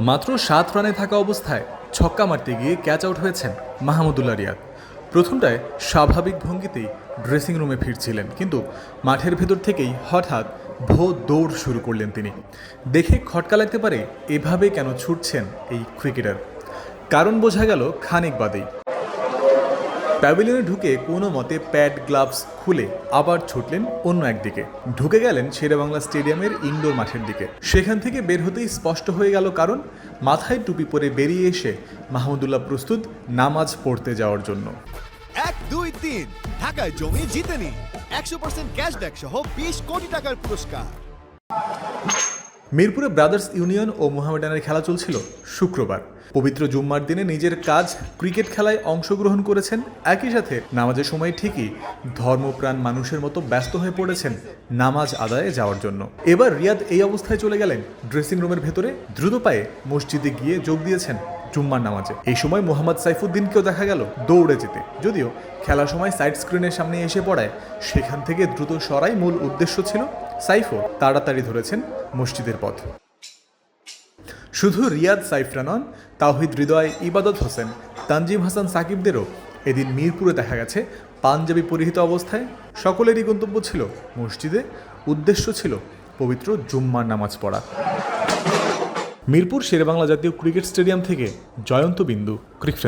মাত্র সাত রানে থাকা অবস্থায় ছক্কা মারতে গিয়ে ক্যাচ আউট হয়েছেন মাহমুদুল্লা রিয়াদ। প্রথমটায় স্বাভাবিক ভঙ্গিতেই ড্রেসিং রুমে ফিরছিলেন, কিন্তু মাঠের ভেতর থেকেই হঠাৎ ভো দৌড় শুরু করলেন তিনি। দেখে খটকা লাগতে পারে এভাবে কেন ছুটছেন এই ক্রিকেটার কারণ বোঝা গেল খানিক বাদেই। প্যাভিলিয়নে ঢুকে কোনো মতে প্যাড গ্লাভস খুলে আবার ছুটলেন অন্য একদিকে। ঢুকে গেলেন শেরেবাংলা স্টেডিয়ামের ইনডোর মাঠের দিকে। সেখান থেকে বের হতেই স্পষ্ট হয়ে গেল কারণ, মাথায় টুপি পরে বেরিয়ে এসে মাহমুদুল্লাহ প্রস্তুত নামাজ পড়তে যাওয়ার জন্য। এক, দুই, তিন। ঢাকায় জমি জিতে নিন একশো পার্সেন্ট ক্যাশব্যাক সহ বিশ কোটি টাকার পুরস্কার। মিরপুরে ব্রাদার্স ইউনিয়ন ও মোহামেডানের খেলা চলছিল শুক্রবার। পবিত্র জুম্মার দিনে নিজের কাজ ক্রিকেট খেলায় অংশগ্রহণ করেছেন। একই সাথে নামাজের সময় ঠিকই ধর্মপ্রাণ মানুষের মতো ব্যস্ত হয়ে পড়েছেন নামাজ আদায়ে যাওয়ার জন্য। এবার রিয়াদ এই অবস্থায় চলে গেলেন ড্রেসিং রুমের ভেতরে। দ্রুত পায়ে মসজিদে গিয়ে যোগ দিয়েছেন জুম্মার নামাজে। এই সময় মোহাম্মদ সাইফুদ্দিনকেও দেখা গেল দৌড়ে যেতে। যদিও খেলার সময় সাইড স্ক্রিনের সামনে এসে পড়ায় সেখান থেকে দ্রুত সরাই মূল উদ্দেশ্য ছিল সাইফও তাড়াতাড়ি ধরেছেন মসজিদের পথ। শুধু রিয়াদ সাইফরা নন, তাওহিদ হৃদয় ইবাদত হোসেন, তানজিম হাসান সাকিবদেরও এদিন মিরপুরে দেখা গেছে পাঞ্জাবি পরিহিত অবস্থায়। সকলেরই গন্তব্য ছিল মসজিদে, উদ্দেশ্য ছিল পবিত্র জুম্মার নামাজ পড়া। মিরপুর শেরেবাংলা জাতীয় ক্রিকেট স্টেডিয়াম থেকে জয়ন্ত বিন্দু, ক্রিক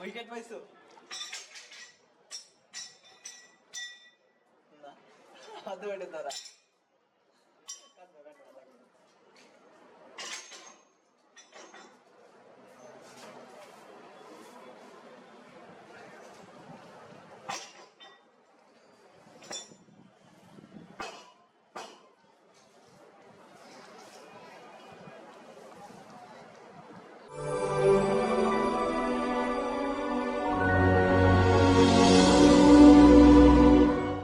വിക്കറ്റ് വൈസ് അതുകൊണ്ട് എന്താ